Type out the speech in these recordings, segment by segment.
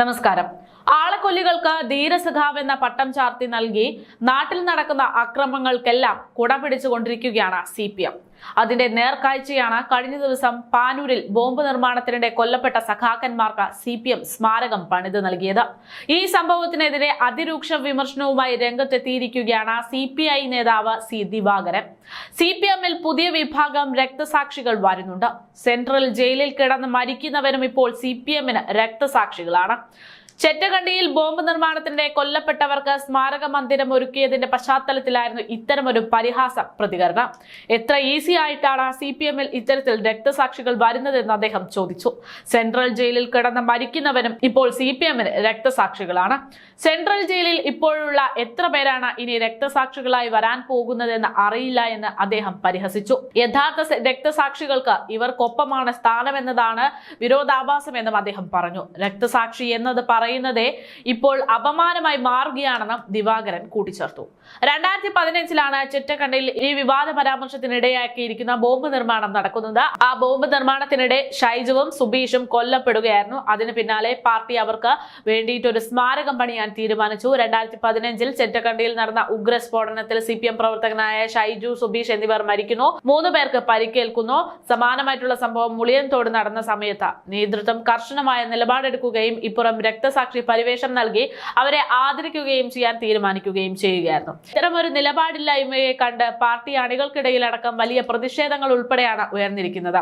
നമസ്കാരം. ആളക്കൊല്ലികൾക്ക് ധീരസഖാവ് എന്ന പട്ടം ചാർത്തി നൽകി നാട്ടിൽ നടക്കുന്ന അക്രമങ്ങൾക്കെല്ലാം കുട പിടിച്ചുകൊണ്ടിരിക്കുകയാണ് സി പി എം. അതിന്റെ നേർക്കാഴ്ചയാണ് കഴിഞ്ഞ ദിവസം പാനൂരിൽ ബോംബ് നിർമ്മാണത്തിനിടെ കൊല്ലപ്പെട്ട സഖാക്കന്മാർക്ക് സി പി എം സ്മാരകം പണിത് നൽകിയത്. ഈ സംഭവത്തിനെതിരെ അതിരൂക്ഷ വിമർശനവുമായി രംഗത്തെത്തിയിരിക്കുകയാണ് സി പി ഐ നേതാവ് സി ദിവാകരൻ. സി പി എമ്മിൽ പുതിയ വിഭാഗം രക്തസാക്ഷികൾ വരുന്നുണ്ട്. സെൻട്രൽ ജയിലിൽ കിടന്ന് മരിക്കുന്നവരും ഇപ്പോൾ സി പി എമ്മിന് രക്തസാക്ഷികളാണ്. ചെറ്റകണ്ടിയിൽ ബോംബ് നിർമ്മാണത്തിന്റെ കൊല്ലപ്പെട്ടവർക്ക് സ്മാരക മന്ദിരം ഒരുക്കിയതിന്റെ പശ്ചാത്തലത്തിലായിരുന്നു ഇത്തരമൊരു പരിഹാസ പ്രതികരണം. എത്ര ഈസി ആയിട്ടാണ് സി പി എമ്മിൽ ഇത്തരത്തിൽ രക്തസാക്ഷികൾ വരുന്നതെന്ന് അദ്ദേഹം ചോദിച്ചു. സെൻട്രൽ ജയിലിൽ കിടന്ന് മരിക്കുന്നവരും ഇപ്പോൾ സി പി എമ്മിന് രക്തസാക്ഷികളാണ്. സെൻട്രൽ ജയിലിൽ ഇപ്പോഴുള്ള എത്ര പേരാണ് ഇനി രക്തസാക്ഷികളായി വരാൻ പോകുന്നതെന്ന് അറിയില്ല എന്ന് അദ്ദേഹം പരിഹസിച്ചു. യഥാർത്ഥ രക്തസാക്ഷികൾക്ക് ഇവർക്കൊപ്പമാണ് സ്ഥാനമെന്നതാണ് വിരോധാഭാസമെന്നും അദ്ദേഹം പറഞ്ഞു. രക്തസാക്ഷി എന്നത് പറയുന്നതേ ഇപ്പോൾ അപമാനമായി മാറുകയാണെന്നും ദിവാകരൻ കൂട്ടിച്ചേർത്തു. രണ്ടായിരത്തി പതിനഞ്ചിലാണ് ചിറ്റക്കണ്ടയിൽ ഈ വിവാദ പരാമർശത്തിനിടയാക്കിയിരിക്കുന്ന ബോംബ് നിർമ്മാണം നടക്കുന്നത്. ആ ബോംബ് നിർമ്മാണത്തിനിടെ ഷൈജുവും സുബീഷും കൊല്ലപ്പെടുകയായിരുന്നു. അതിന് പിന്നാലെ പാർട്ടി അവർക്ക് വേണ്ടിയിട്ട് ഒരു സ്മാരകം പണിയാൻ തീരുമാനിച്ചു. രണ്ടായിരത്തി പതിനഞ്ചിൽ ചെറ്റക്കണ്ടിയിൽ നടന്ന ഉഗ്ര സ്ഫോടനത്തിൽ സി പി എം പ്രവർത്തകനായ ഷൈജു സുബീഷ് എന്നിവർ മരിക്കുന്നു. മൂന്ന് പേർക്ക് പരിക്കേൽക്കുന്നു. സമാനമായിട്ടുള്ള സംഭവം മുളിയൻതോട് നടന്ന സമയത്ത് നേതൃത്വം കർശനമായ നിലപാടെടുക്കുകയും ഇപ്പുറം രക്തസാക്ഷി പരിവേഷം നൽകി അവരെ ആദരിക്കുകയും ചെയ്യാൻ തീരുമാനിക്കുകയും ചെയ്യുകയായിരുന്നു. ഇത്തരമൊരു നിലപാടില്ലായ്മയെ കണ്ട് പാർട്ടി അണികൾക്കിടയിലടക്കം വലിയ പ്രതിഷേധങ്ങൾ ഉൾപ്പെടെയാണ് ഉയർന്നിരിക്കുന്നത്.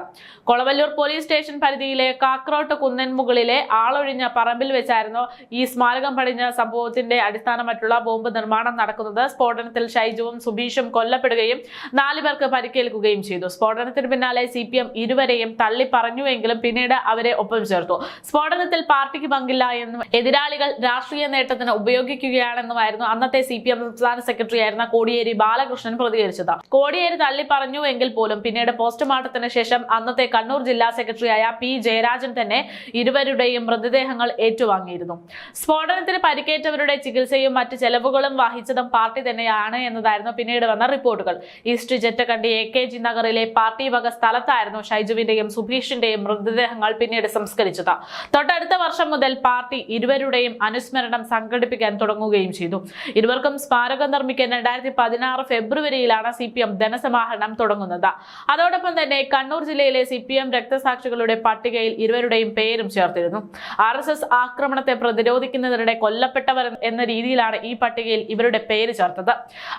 കൊളവല്ലൂർ പോലീസ് സ്റ്റേഷൻ പരിധിയിലെ കാക്രോട്ട് കുന്നൻമുകളിലെ ആളൊഴിഞ്ഞ പറമ്പിൽ വെച്ചായിരുന്നു ഈ സ്മാരകം പടിഞ്ഞ സംഭവത്തിന്റെ അടിസ്ഥാനമായിട്ടുള്ള ബോംബ് നിർമ്മാണം നടക്കുന്നത്. സ്ഫോടനത്തിൽ ഷൈജുവും സുബീഷും കൊല്ലപ്പെടുകയും നാലു പേർക്ക് പരിക്കേൽക്കുകയും ചെയ്തു. സ്ഫോടനത്തിന് പിന്നാലെ സി പി എം ഇരുവരെയും തള്ളി പറഞ്ഞുവെങ്കിലും പിന്നീട് അവരെ ഒപ്പം ചേർത്തു. സ്ഫോടനത്തിൽ പാർട്ടിക്ക് പങ്കില്ല എന്നും എതിരാളികൾ രാഷ്ട്രീയ നേട്ടത്തിന് ഉപയോഗിക്കുകയാണെന്നുമായിരുന്നു അന്നത്തെ സി പി എം സംസ്ഥാന സെക്രട്ടറി ആയിരുന്ന കോടിയേരി ബാലകൃഷ്ണൻ പ്രതികരിച്ചത്. കോടിയേരി തള്ളി പറഞ്ഞു എങ്കിൽ പോലും പിന്നീട് പോസ്റ്റ്മോർട്ടത്തിന് ശേഷം അന്നത്തെ കണ്ണൂർ ജില്ലാ സെക്രട്ടറിയായ പി ജയരാജൻ തന്നെ ഇരുവരുടെയും മൃതദേഹങ്ങൾ ഏറ്റുവാങ്ങിയിരുന്നു. സ്ഫോടനത്തിന് പരിക്കേറ്റവരുടെ ചികിത്സയും മറ്റ് ചെലവുകളും വഹിച്ചതും പാർട്ടി തന്നെയാണ് എന്നതായിരുന്നു പിന്നീട് വന്ന റിപ്പോർട്ടുകൾ. East Jattakandi A K G നഗറിലെ പാർട്ടി വക സ്ഥലത്തായിരുന്നു ഷൈജുവിന്റെയും സുഭീഷിന്റെയും മൃതദേഹങ്ങൾ പിന്നീട് സംസ്കരിച്ചത്. തൊട്ടടുത്ത വർഷം മുതൽ പാർട്ടി ഇരുവരുടെയും അനുസ്മരണം സംഘടിപ്പിക്കാൻ തുടങ്ങുകയും ചെയ്തു. ഇരുവർക്കും സ്മാരകം നിർമ്മിക്കാൻ രണ്ടായിരത്തി പതിനാറ് ഫെബ്രുവരിയിലാണ് സി പി എം ധനസമാഹരണം തുടങ്ങുന്നത്. അതോടൊപ്പം തന്നെ കണ്ണൂർ ജില്ലയിലെ സി പി എം രക്തസാക്ഷികളുടെ പട്ടികയിൽ ഇരുവരുടെയും പേരും ചേർത്തിരുന്നു. ആർ എസ് എസ് ആക്രമണത്തെ പ്രതിരോധിക്കുന്നതിനിടെ കൊല്ലപ്പെട്ടവർ എന്ന രീതിയിലാണ് ഈ പട്ടികയിൽ ഇവരുടെ പേര് ചേർത്തത്.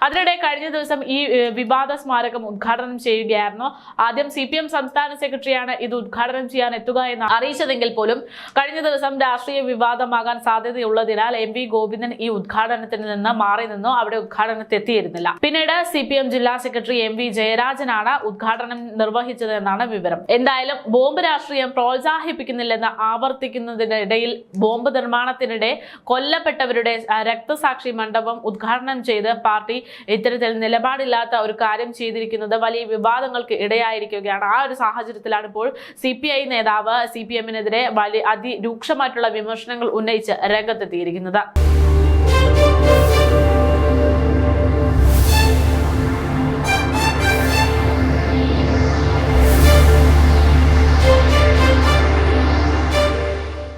അതിനിടെ കഴിഞ്ഞ ദിവസം ഈ വിവാദ സ്മാരകം ഉദ്ഘാടനം ചെയ്യുകയായിരുന്നു. ആദ്യം സി പി എം സംസ്ഥാന സെക്രട്ടറിയാണ് ഇത് ഉദ്ഘാടനം ചെയ്യാൻ എത്തുക എന്ന് അറിയിച്ചതെങ്കിൽ പോലും കഴിഞ്ഞ ദിവസം രാഷ്ട്രീയ വിവാദമാകാൻ സാധ്യതയുള്ളതിനാൽ എം വി ഗോവിന്ദൻ ഈ ഉദ്ഘാടനത്തിൽ നിന്ന് മാറി നിന്നു അവിടെ ഉദ്ഘാടനത്തിൽ എത്തിയിരുന്നില്ല പിന്നീട് സി പി എം ജില്ലാ സെക്രട്ടറി എം വി ജയരാജനാണ് ഉദ്ഘാടനം നിർവഹിച്ചതെന്നാണ് വിവരം. എന്തായാലും ബോംബ് രാഷ്ട്രീയം പ്രോത്സാഹിപ്പിക്കുന്നില്ലെന്ന് ആവർത്തിക്കുന്നതിനിടയിൽ ബോംബ് നിർമ്മാണത്തിനിടെ കൊല്ലപ്പെട്ടവരുടെ രക്തസാക്ഷി മണ്ഡപം ഉദ്ഘാടനം ചെയ്ത് പാർട്ടി ഇത്തരത്തിൽ നിലപാടില്ലാത്ത ഒരു കാര്യം ചെയ്തിരിക്കുന്നത് വലിയ വിവാദങ്ങൾക്ക് ഇടയായിരിക്കുകയാണ്. ആ ഒരു സാഹചര്യത്തിലാണ് ഇപ്പോൾ സി നേതാവ് സി പി എമ്മിനെതിരെ വലിയ അതിരൂക്ഷമായിട്ടുള്ള വിമർശനങ്ങൾ ഉന്നയിച്ച് രംഗത്തെത്തിയിരിക്കുന്നത്.